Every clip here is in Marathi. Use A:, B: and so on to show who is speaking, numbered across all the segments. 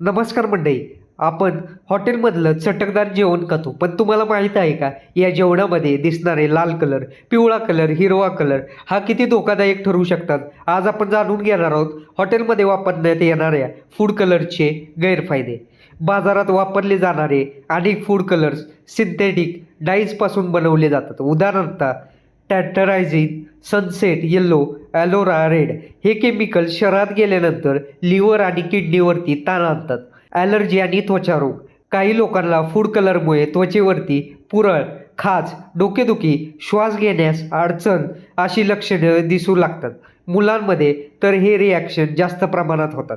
A: नमस्कार मंडळी आपण हॉटेलमधलं चटकदार जेवण खातो. पण तुम्हाला माहीत आहे का या जेवणामध्ये दिसणारे लाल कलर पिवळा कलर हिरवा कलर हा किती धोकादायक ठरू शकतात? आज आपण जाणून घेणार आहोत हॉटेलमध्ये वापरण्यात येणाऱ्या फूड कलरचे गैरफायदे. बाजारात वापरले जाणारे अनेक फूड कलर्स सिंथेटिक डाईजपासून बनवले जातात. उदाहरणार्थ tartrazine sunset yellow allura red हे केमिकल शहरात गेल्यानंतर लिव्हर आणि किडनीवरती ताण आणतात. ॲलर्जी आणि त्वचारोग. काही लोकांना फूड कलरमुळे त्वचेवरती पुरळ खाज डोकेदुखी श्वास घेण्यास अडचण अशी लक्षणं दिसू लागतात. मुलांमध्ये तर हे रिॲक्शन जास्त प्रमाणात होतात.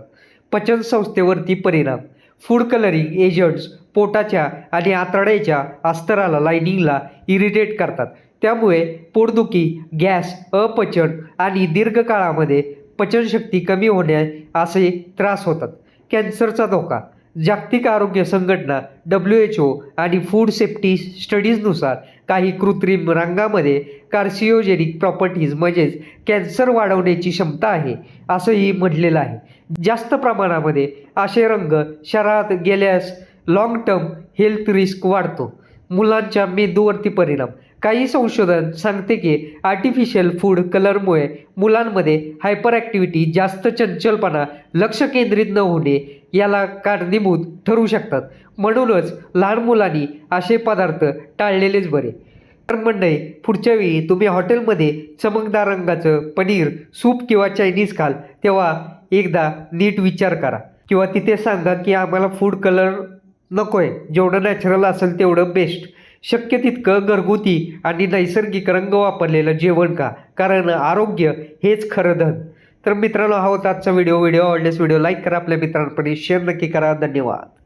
A: पचनसंस्थेवरती परिणाम. फूड कलरिंग एजंट्स पोटाच्या आणि आतड्याच्या अस्तराला लायनिंगला इरिटेट करतात. त्यामुळे पोटदुखी गॅस अपचन आणि दीर्घकाळामध्ये पचनशक्ती कमी होण्या असे त्रास होतात. कॅन्सरचा धोका जागतिक आरोग्य संघटना डब्ल्यू एच ओ आणि फूड सेफ्टी स्टडीजनुसार काही कृत्रिम रंगामध्ये कार्सिओजेनिक प्रॉपर्टीज म्हणजेच कॅन्सर वाढवण्याची क्षमता आहे असंही म्हटलेलं आहे. जास्त प्रमाणामध्ये असे रंग शरात गेल्यास लाँग टर्म हेल्थ रिस्क वाढतो. मुलांच्या मेंदूवरती परिणाम काही संशोधन सांगते की आर्टिफिशियल फूड कलरमुळे मुलांमध्ये हायपर ॲक्टिव्हिटी जास्त चंचलपणा लक्ष केंद्रित न होणे याला कारणीभूत ठरू शकतात. म्हणूनच लहान मुलांनी असे पदार्थ टाळलेलेच बरे. तर मंडळी पुढच्या वेळी तुम्ही हॉटेलमध्ये चमकदार रंगाचं पनीर सूप किंवा चायनीज खाल तेव्हा एकदा नीट विचार करा. किंवा तिथे सांगा की आम्हाला फूड कलर नको आहे जेवढं नॅचरल असेल तेवढं बेस्ट शक्य तितकं घरगुती आणि नैसर्गिक रंग वापरलेलं जेवण का? कारण आरोग्य हेच खरं धन. तर मित्रांनो हा होता आजचा व्हिडिओ व्हिडिओ आवडल्यास व्हिडिओ लाईक करा. आपल्या मित्रांपर्यंत शेअर नक्की करा. धन्यवाद.